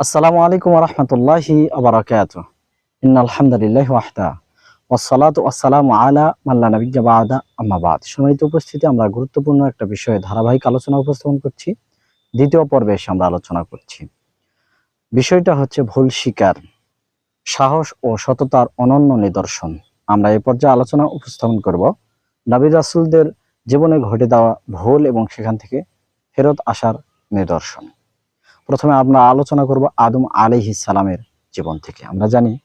আসসালামু আলাইকুম রহমতুল্লাহি আবরাকাত আলহামদুলিল্লাহ ওয়াহদা। ওয়াসসালাতু ওয়াসসালামু আলা মাল্লা নবিয়্যা বা'দা। আম্মা বাদ। সম্মানিত উপস্থিতি, আমরা গুরুত্বপূর্ণ একটা বিষয়ে ধারাবাহিক আলোচনা উপস্থাপন করছি। দ্বিতীয় পর্বে এসে আমরা আলোচনা করছি। বিষয়টা হচ্ছে ভুল শিকার সাহস ও সততার অনন্য নিদর্শন। আমরা এ পর্যায়ে আলোচনা উপস্থাপন করব। নবী রাসূলদের জীবনে ঘটে দেওয়া ভুল এবং সেখান থেকে ফেরত আসার নিদর্শন। প্রথমে আমরা আলোচনা করব আদম আলাইহিস সালামের জীবন থেকে। আমরা জানি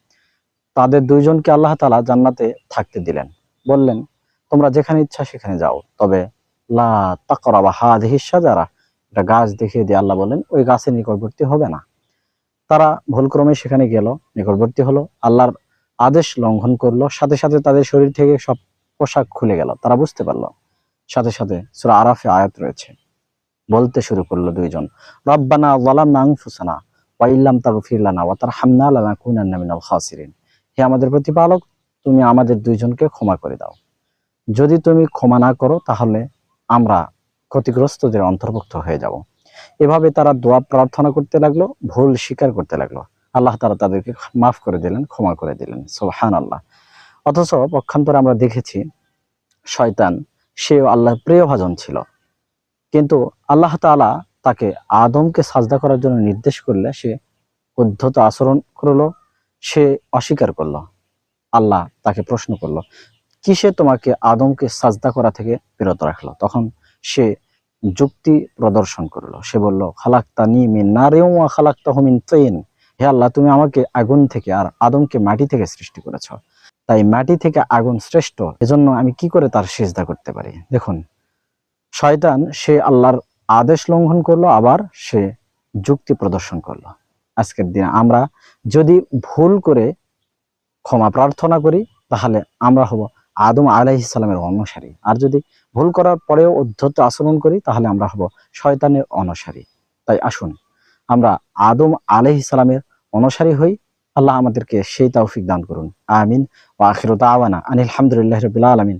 তাদের দুইজনকে আল্লাহ তালা জান্নাতে থাকতে দিলেন। বললেন, তোমরা যেখানে ইচ্ছা সেখানে যাও। তবে লা তাকরাবা হাদিহি শাজারা। একটা গাছ দেখিয়ে দিয়ে আল্লাহ বলেন ওই গাছের নিকটবর্তী হবে না। তারা ভুলক্রমে সেখানে গেল, নিকটবর্তী হলো, আল্লাহর আদেশ লঙ্ঘন করল, সাথে সাথে তাদের শরীর থেকে সব পোশাক খুলে গেল। তারা বুঝতে পারল। সাথে সাথে সূরা আরাফে আয়াত রয়েছে। বলতে শুরু করল দুইজন। রব্বানা যালামনা আনফুসানা ওয়া ইল্লাম তাগফির লানা ওয়া তারহামনা লানাকুনান্না মিনাল খাসিরিন। হে আমাদের প্রতিপালক, তুমি আমাদের দুইজনকে ক্ষমা করে দাও। যদি তুমি ক্ষমা না করো, তাহলে আমরা ক্ষতিগ্রস্তদের অন্তর্ভুক্ত হয়ে যাব। এভাবে তারা দোয়া প্রার্থনা করতে লাগল, ভুল স্বীকার করতে লাগল। আল্লাহ তারা তাদেরকে মাফ করে দিলেন, ক্ষমা করে দিলেন। সুবহান আল্লাহ অথচ পক্ষান্তরে আমরা দেখেছি, শয়তান, সেও আল্লাহর প্রিয় ভাজন ছিল। কিন্তু আল্লাহ তাআলা তাকে আদমকে সাজদা করার জন্য নির্দেশ করলে সে উদ্ধত আচরণ করল, সে অস্বীকার করল। আল্লাহ তাকে প্রশ্ন করল, কিসে তোমাকে আদমকে সাজদা করা থেকে বিরত রাখল? তখন সে যুক্তি প্রদর্শন করল। সে বলল খালাক্তা নি মিন খালাক্তা হুমিন তৈন। হে আল্লাহ, তুমি আমাকে আগুন থেকে আর আদমকে মাটি থেকে সৃষ্টি করেছ। তাই মাটি থেকে আগুন শ্রেষ্ঠ। এজন্য আমি কি করে তার সেজদা করতে পারি? দেখুন শয়তান সে আল্লাহর আদেশ লঙ্ঘন করল, আবার সে যুক্তি প্রদর্শন করল। আজকের দিনে আমরা যদি ভুল করে ক্ষমা প্রার্থনা করি, তাহলে আমরা হব আদম আলাইহিস সালামের অনুসারী। আর যদি ভুল করার পরেও উদ্ধত আচরণ করি, তাহলে আমরা হব শয়তানের অনুসারী। তাই আসুন, আমরা আদম আলাইহিস সালামের অনুসারী হই। আল্লাহ আমাদেরকে সেই তৌফিক দান করুন। আমিন। ওয়া আখিরু দাওয়ানা আনিল হামদুলিল্লাহি রাব্বিল আলামিন।